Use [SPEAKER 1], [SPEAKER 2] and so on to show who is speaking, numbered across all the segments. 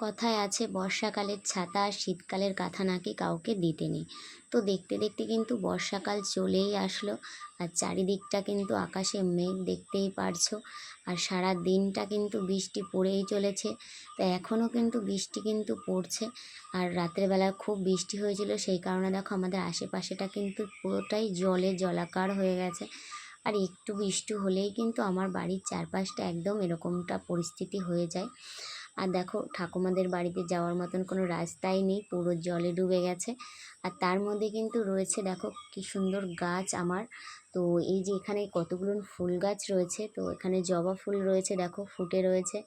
[SPEAKER 1] কথায় আছে, বর্ষাকালের ছাতা আর শীতকালের কাঁথা নাকি কাউকে দিতে নেই তো দেখতে দেখতে কিন্তু বর্ষাকাল চলেই আসলো আর চারিদিকটা কিন্তু আকাশে মেঘ দেখতেই পারছ আর সারা দিনটা কিন্তু বৃষ্টি পড়েই চলেছে। তো এখনও কিন্তু বৃষ্টি কিন্তু পড়ছে আর রাতের বেলা খুব বৃষ্টি হয়েছিল, সেই কারণে দেখো আমাদের আশেপাশেটা কিন্তু পুরোটাই জলে জলাকার হয়ে গেছে। আর একটু বৃষ্টি হলেই কিন্তু আমার বাড়ির চারপাশটা একদম এরকমটা পরিস্থিতি হয়ে যায়। আর দেখো, ঠাকুমাদের বাড়িতে যাওয়ার মতন কোনো রাস্তাই নেই, পুরো জলে ডুবে গেছে। আর তার মধ্যে কিন্তু রয়েছে, দেখো, কি সুন্দর গাছ আমার। তো এই যে এখানে কতগুলো ফুল গাছ রয়েছে, তো এখানে জবা ফুল রয়েছে, দেখো ফুটে রয়েছে।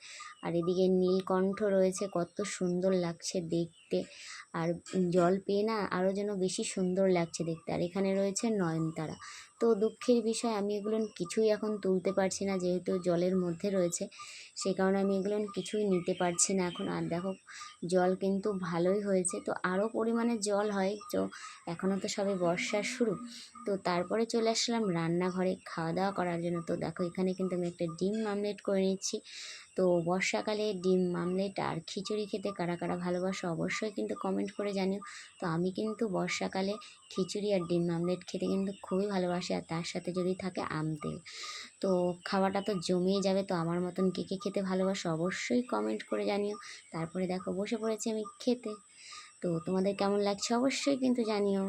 [SPEAKER 1] আর এদিকে নীলকণ্ঠ রয়েছে, কত সুন্দর লাগছে দেখতে। আর জল পেয়ে না আরও যেন বেশি সুন্দর লাগছে দেখতে। আর এখানে রয়েছে নয়নতারা। তো দুঃখের বিষয়, আমি এগুলো কিছুই এখন তুলতে পারছি না, যেহেতু জলের মধ্যে রয়েছে সেই কারণে আমি এগুলো কিছুই নিতে পারছি না এখন। আর দেখো, জল কিন্তু ভালোই হয়েছে, তো আরও পরিমাণে জল হয়। তো এখনও তো সবে বর্ষার শুরু। তো তারপরে চলে আসলাম রান্নাঘরে খাওয়া দাওয়া করার জন্য। তো দেখো, এখানে কিন্তু আমি একটা ডিম মামলেট করে নিচ্ছি। তো বর্ষাকালে ডিম মামলেট আর খিচুড়ি খেতে কারা কারা ভালোবাসো অবশ্যই কিন্তু কমেন্ট করে জানিও। তো আমি কিন্তু বর্ষাকালে খিচুড়ি আর ডিম মামলেট খেতে কিন্তু খুবই ভালোবাসি আর তার সাথে যদি থাকে আম তেল। তো খাওয়াটা তো জমেই যাবে, তো আমার মতন কে কে খেতে ভালোবাসো অবশ্যই কমেন্ট করে জানিও। তারপরে দেখো, বসে পড়েছি আমি খেতে। তো তোমাদের কেমন লাগছে অবশ্যই কিন্তু জানিও।